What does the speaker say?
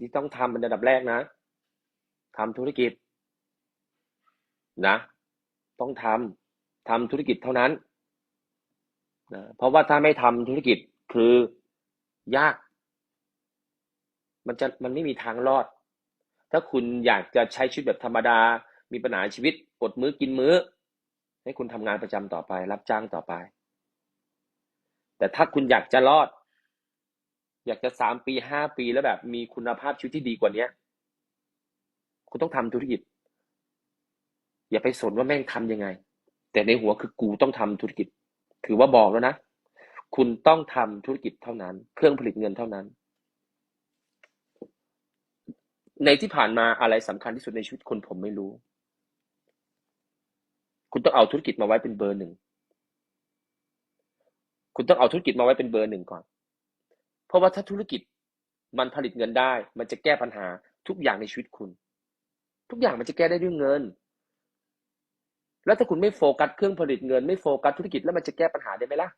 ที่ต้องทำเป็นอันดับแรกนะทำธุรกิจ นะ ต้องทำทำธุรกิจเท่านั้นนะเพราะว่าถ้าไม่ทำธุรกิจคือยาก มันจะมันไม่มีทางรอด ถ้าคุณอยากจะใช้ชีวิตแบบธรรมดา มีปัญหาชีวิตอดมื้อกินมื้อ ให้คุณทำงานประจำต่อไป รับจ้างต่อไป แต่ถ้าคุณอยากจะรอด อยากจะสามปีห้าปีแล้วแบบมีคุณภาพชีวิตที่ดีกว่าเนี้ย คุณต้องทำธุรกิจ อย่าไปสนว่าแม่งทำยังไง แต่ในหัวคือกูต้องทำธุรกิจ ถือว่าบอกแล้วนะ คุณต้องทำธุรกิจเท่านั้น เครื่องผลิตเงินเท่านั้น ในที่ผ่านมาอะไรสำคัญที่สุดในชีวิตคนผมไม่รู้ คุณต้องเอาธุรกิจมาไว้เป็นเบอร์หนึ่ง คุณต้องเอาธุรกิจมาไว้เป็นเบอร์หนึ่งก่อน เพราะว่าถ้าธุรกิจมันผลิตเงินได้ มันจะแก้ปัญหาทุกอย่างในชีวิตคุณ ทุกอย่างมันจะแก้ได้ด้วยเงิน แล้วถ้าคุณไม่โฟกัสเครื่องผลิตเงิน ไม่โฟกัสธุรกิจแล้วมันจะแก้ปัญหาได้ไหมล่ะ